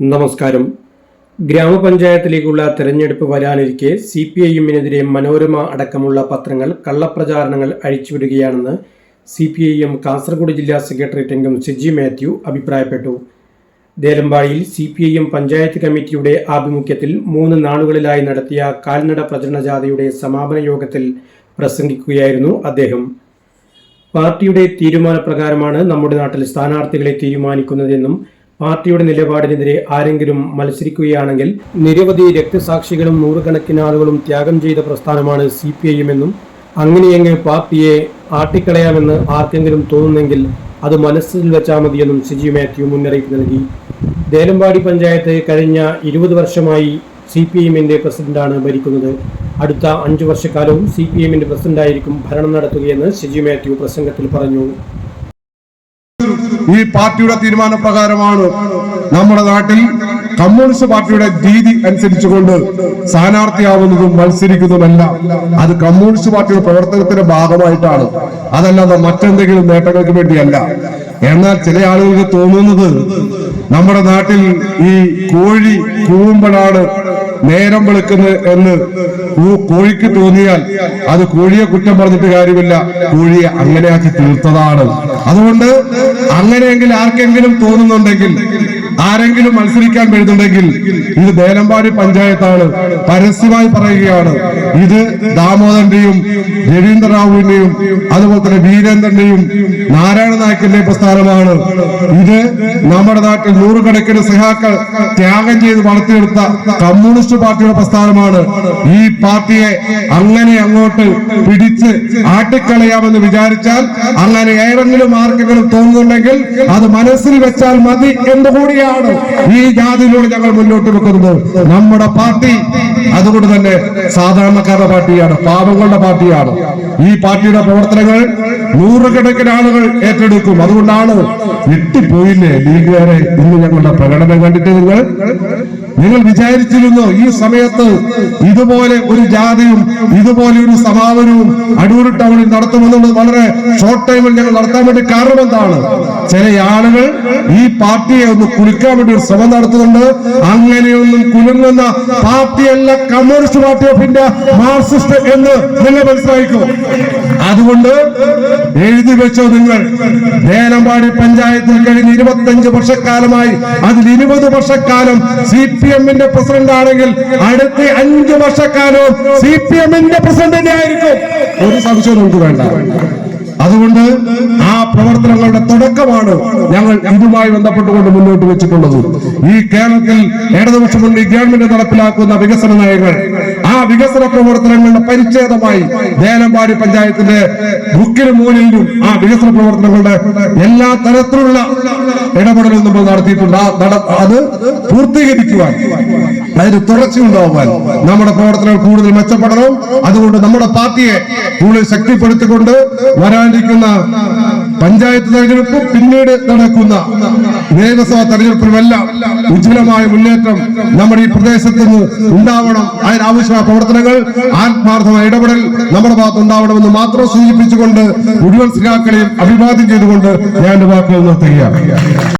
നമസ്കാരം. ഗ്രാമപഞ്ചായത്തിലേക്കുള്ള തെരഞ്ഞെടുപ്പ് വരാനിരിക്കെ സി പി ഐ എമ്മിനെതിരെ മനോരമ അടക്കമുള്ള പത്രങ്ങൾ കള്ളപ്രചാരണങ്ങൾ അഴിച്ചുവിടുകയാണെന്ന് C P I M Kasaragod ജില്ലാ സെക്രട്ടേറിയറ്റ് അംഗം സിജി മാത്യു അഭിപ്രായപ്പെട്ടു. ദേലമ്പാടിയിൽ C P I M panchayat കമ്മിറ്റിയുടെ ആഭിമുഖ്യത്തിൽ മൂന്ന് നാളുകളിലായി നടത്തിയ കാൽനട പ്രചരണ ജാഥയുടെ സമാപന യോഗത്തിൽ പ്രസംഗിക്കുകയായിരുന്നു അദ്ദേഹം. പാർട്ടിയുടെ തീരുമാനപ്രകാരമാണ് നമ്മുടെ നാട്ടിൽ സ്ഥാനാർത്ഥികളെ തീരുമാനിക്കുന്നതെന്നും പാർട്ടിയുടെ നിലപാടിനെതിരെ ആരെങ്കിലും മത്സരിക്കുകയാണെങ്കിൽ നിരവധി രക്തസാക്ഷികളും നൂറുകണക്കിന് ആളുകളും ത്യാഗം ചെയ്ത പ്രസ്ഥാനമാണ് സി പി ഐ എമ്മെന്നും അങ്ങനെയെങ്കിൽ പാർട്ടിയെ ആട്ടിക്കളയാമെന്ന് ആർക്കെങ്കിലും തോന്നുന്നെങ്കിൽ അത് മനസ്സിൽ വെച്ചാൽ മതിയെന്നും സിജി മാത്യു മുന്നറിയിപ്പ് നൽകി. ദേലമ്പാടി പഞ്ചായത്ത് കഴിഞ്ഞ ഇരുപത് വർഷമായി സി പി എമ്മിന്റെ പ്രസിഡന്റാണ് ഭരിക്കുന്നത്. അടുത്ത അഞ്ചു വർഷക്കാലവും സി പി എമ്മിന്റെ പ്രസിഡന്റായിരിക്കും ഭരണം നടത്തുകയെന്ന് സിജി മാത്യു പ്രസംഗത്തിൽ പറഞ്ഞു. ഈ പാർട്ടിയുടെ തീരുമാനപ്രകാരമാണ് നമ്മുടെ നാട്ടിൽ കമ്മ്യൂണിസ്റ്റ് പാർട്ടിയുടെ രീതി അനുസരിച്ചുകൊണ്ട് സ്ഥാനാർത്ഥിയാവുന്നതും മത്സരിക്കുന്നതുമല്ല. അത് കമ്മ്യൂണിസ്റ്റ് പാർട്ടിയുടെ പ്രവർത്തനത്തിന്റെ ഭാഗമായിട്ടാണ്. അതല്ലാതെ മറ്റെന്തെങ്കിലും നേട്ടങ്ങൾക്ക് വേണ്ടിയല്ല. എന്നാൽ ചില ആളുകൾക്ക് തോന്നുന്നത് നമ്മുടെ നാട്ടിൽ ഈ കോഴി കൂവുമ്പോഴാണ് നേരം വെളുക്കുന്നത് എന്ന് കോഴിക്ക് തോന്നിയാൽ അത് കോഴിയെ കുറ്റം പറഞ്ഞിട്ട് കാര്യമില്ല. കോഴിയെ അങ്ങനെയാക്കി തീർത്തതാണ്. അതുകൊണ്ട് അങ്ങനെയെങ്കിൽ ആർക്കെങ്കിലും തോന്നുന്നുണ്ടെങ്കിൽ ആരെങ്കിലും മത്സരിക്കാൻ വരുന്നുണ്ടെങ്കിൽ ഇത് ദേലമ്പാടി പഞ്ചായത്താണ്. പരസ്യമായി പറയുകയാണ്. ഇത് ദാമോദരന്റെയും രവീന്ദ്രറാവുവിന്റെയും അതുപോലെ തന്നെ വീരേന്ദ്രന്റെയും നാരായണ നായക്കിന്റെ പ്രസ്ഥാനമാണ്. ഇത് നമ്മുടെ നാട്ടിൽ നൂറുകണക്കിന് സഹാക്കൾ ത്യാഗം ചെയ്ത് വളർത്തിയെടുത്ത കമ്മ്യൂണിസ്റ്റ് പാർട്ടിയുടെ പ്രസ്ഥാനമാണ്. ഈ പാർട്ടിയെ അങ്ങനെ അങ്ങോട്ട് പിടിച്ച് ആട്ടിക്കളയാമെന്ന് വിചാരിച്ചാൽ അങ്ങനെ ഏതെങ്കിലും ആർക്കെങ്കിലും തോന്നുന്നുണ്ടെങ്കിൽ അത് മനസ്സിൽ വെച്ചാൽ മതി എന്ന് കൂടിയാണ് ഈ ജാതിയിലൂടെ ഞങ്ങൾ മുന്നോട്ട് വെക്കുന്നത്. നമ്മുടെ പാർട്ടി അതുകൊണ്ട് തന്നെ സാധാരണക്കാരുടെ പാർട്ടിയാണ് പാവങ്ങളുടെ പാർട്ടിയാണ്. ഈ പാർട്ടിയുടെ പ്രവർത്തനങ്ങൾ നൂറുകണക്കിന് ആളുകൾ ഏറ്റെടുക്കും. അതുകൊണ്ടാണ് ഞെട്ടിപ്പോയില്ലേ ലീഗുകാരെ ഇന്ന് ഞങ്ങളുടെ പ്രകടനം കണ്ടിട്ട് നിങ്ങൾ? നിങ്ങൾ വിചാരിച്ചിരുന്നു ഈ സമയത്ത് ഇതുപോലെ ഒരു ജാതിയും ഇതുപോലെ ഒരു സമാപനവും അടൂർ ടൗണിൽ നടത്തുമെന്നുള്ളത് വളരെ ഷോർട്ട് ടൈമിൽ ഞങ്ങൾ നടത്താൻ വേണ്ടി കാരണം എന്താണ്? ചില ആളുകൾ ഈ പാർട്ടിയെ ഒന്ന് കുളിക്കാൻ വേണ്ടി ഒരു ശ്രമം നടത്തുന്നുണ്ട്. അങ്ങനെയൊന്നും കുലുങ്ങുന്ന പാർട്ടിയല്ല communist party of India Marxist എന്ന് നിങ്ങൾ മനസ്സിലാക്കും അതുകൊണ്ട് എഴുതി വെച്ചോ നിങ്ങൾ. വേലമ്പാടി പഞ്ചായത്തിൽ കഴിഞ്ഞ ഇരുപത്തഞ്ച് വർഷക്കാലമായി അതിൽ ഇരുപത് വർഷക്കാലം സി പി എമ്മിന്റെ പ്രസിഡന്റ് ആണെങ്കിൽ അടുത്ത അഞ്ച് വർഷക്കാലവും സി പി എമ്മിന്റെ പ്രസിഡന്റ് ആയിരിക്കും. ഒരു സംശയം നമുക്ക് വേണ്ട. അതുകൊണ്ട് ആ പ്രവർത്തനങ്ങളുടെ തുടക്കമാണ് ഞങ്ങൾ ഇതുമായി ബന്ധപ്പെട്ടുകൊണ്ട് മുന്നോട്ട് വെച്ചിട്ടുള്ളത്. ഈ കേരളത്തിൽ ഇടതുപക്ഷം ഈ ഗവൺമെന്റ് നടപ്പിലാക്കുന്ന വികസന നയങ്ങൾ. ആ വികസന പ്രവർത്തനങ്ങളുടെ പരിച്ഛേദമായി ദേലമ്പാടി പഞ്ചായത്തിന്റെ മുക്കിലും മൂലിലും ആ വികസന പ്രവർത്തനങ്ങളുടെ എല്ലാ തരത്തിലുള്ള ഇടപെടലും നമ്മൾ നടത്തിയിട്ടുണ്ട്. അത് പൂർത്തീകരിക്കുവാൻ അതിന് തുടർച്ചയുണ്ടാവാൻ നമ്മുടെ പ്രവർത്തനങ്ങൾ കൂടുതൽ മെച്ചപ്പെടണം. അതുകൊണ്ട് നമ്മുടെ പാർട്ടിയെ കൂടുതൽ ശക്തിപ്പെടുത്തിക്കൊണ്ട് വരാനിരിക്കുന്ന പഞ്ചായത്ത് തെരഞ്ഞെടുപ്പും പിന്നീട് നടക്കുന്ന നിയമസഭാ തെരഞ്ഞെടുപ്പിലുമെല്ലാം ഉജ്ജ്വലമായ മുന്നേറ്റം നമ്മുടെ ഈ പ്രദേശത്ത് നിന്ന് ഉണ്ടാവണം. അതിനാവശ്യമായ പ്രവർത്തനങ്ങൾ ആത്മാർത്ഥമായ ഇടപെടൽ നമ്മുടെ ഭാഗത്ത് ഉണ്ടാവണമെന്ന് മാത്രം സൂചിപ്പിച്ചുകൊണ്ട് മുഴുവൻ ശ്രീകാക്കളെയും അഭിവാദ്യം ചെയ്തുകൊണ്ട് ഞാൻ വാക്കുകൾ നിർത്തുകയാണ്.